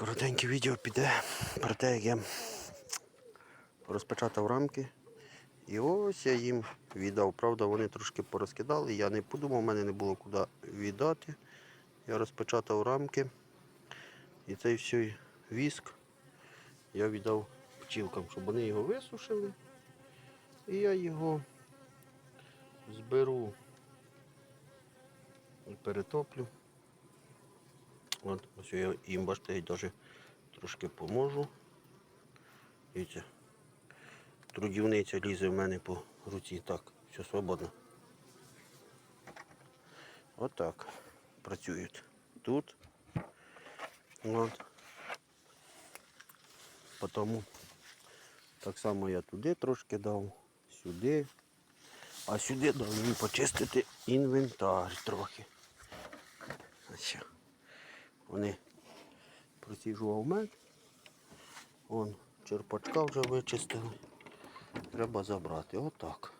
Коротеньке відео піде про те, як я розпечатав рамки. І ось я їм віддав. Правда, вони трошки порозкидали. Я не подумав, у мене не було куди віддати. Я розпечатав рамки. І цей всій віск я віддав пчілкам, щоб вони його висушили. І я його зберу і перетоплю. От, ось я їм бачите, навіть трошки поможу. Дивіться, трудівниця лізе в мене по руці. Так, все свободно. Отак працюють тут. От. Потому так само я туди трошки дав, сюди. А сюди дав їм почистити інвентар трохи. Вони просіжував мед. Вон черпачка вже вичистили. Треба забрати. Отак.